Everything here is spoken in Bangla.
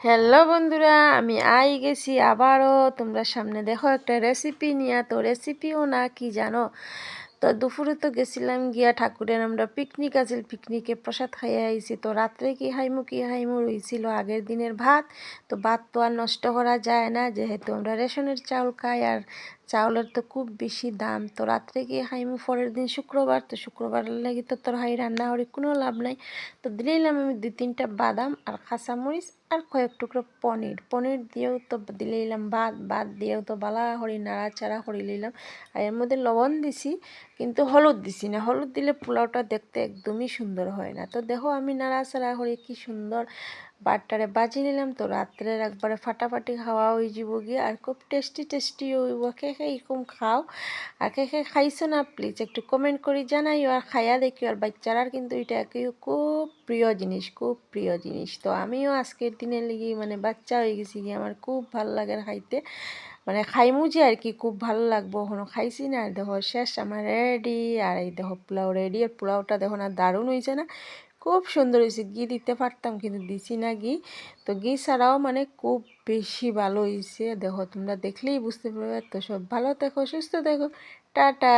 হ্যালো বন্ধুরা, আমি আই গেছি আবারও। তোমরা সামনে দেখো একটা রেসিপি নিয়ে। তো রেসিপিও না কি জানো? তো দুপুরে তো গেছিলাম গিয়া ঠাকুরের আমরা পিকনিক আছিল পিকনিকে প্রসাদ খাইয়ে আইছি। তো রাত্রে কি হাইমু কি হাইমু রইছিল? আগের দিনের ভাত। তো ভাত তো আর নষ্ট করা যায় না, যেহেতু আমরা রেশনের চাউল খাই আর চাউলের তো খুব বেশি দাম। তো রাত্রে গিয়ে খাইমু, পরের দিন শুক্রবার, তো শুক্রবার লাগি তো তোর হাই রান্না করি, কোনো লাভ নাই। তো দিলাম আমি দুই তিনটা বাদাম আর কাঁচামরিচ আর কয়েক টুকরো পনির। পনির দিয়েও তো দিলে নিলাম ভাত ভাত দিয়েও তো বালা হরি নাড়াচাড়া করে নিলাম। আর এর মধ্যে লবণ দিছি, কিন্তু হলুদ দিছি না। হলুদ দিলে পোলাওটা দেখতে একদমই সুন্দর হয় না। তো দেখো আমি নাড়াচাড়া করি, কি সুন্দর বাটটারে বাজি নিলাম। তো রাত্রের একবারে ফাটাফাটি খাওয়া হয়ে যাব গিয়ে, আর খুব টেস্টি টেস্টি হইব কে এরকম খাও। আর কে কে খাইছো না প্লিজ একটু কমেন্ট করে জানাইও। আর খাইয়া দেখি আর বাচ্চারার কিন্তু এটা খুব প্রিয় জিনিস, খুব প্রিয় জিনিস। তো আমিও আজকের দিনে লেগে মানে বাচ্চা হয়ে গেছি গিয়ে আমার খুব ভালো লাগে খাইতে। মানে খাইমু যে আর কি, খুব ভালো লাগবো। ওখানে খাইছি না, আর দেখো শেষ, আমার রেডি আর এই দেখো পোলাও রেডি আর পোলাওটা দেখো না দারুণ হয়েছে না। খুব সুন্দর হয়েছে। ঘি দিতে পারতাম, কিন্তু দিছি না ঘি। তো ঘি ছাড়াও মানে খুব বেশি ভালো হয়েছে। দেখো, তোমরা দেখলেই বুঝতে পারবে। তো সব ভালো দেখো সুস্থ দেখো টাটা।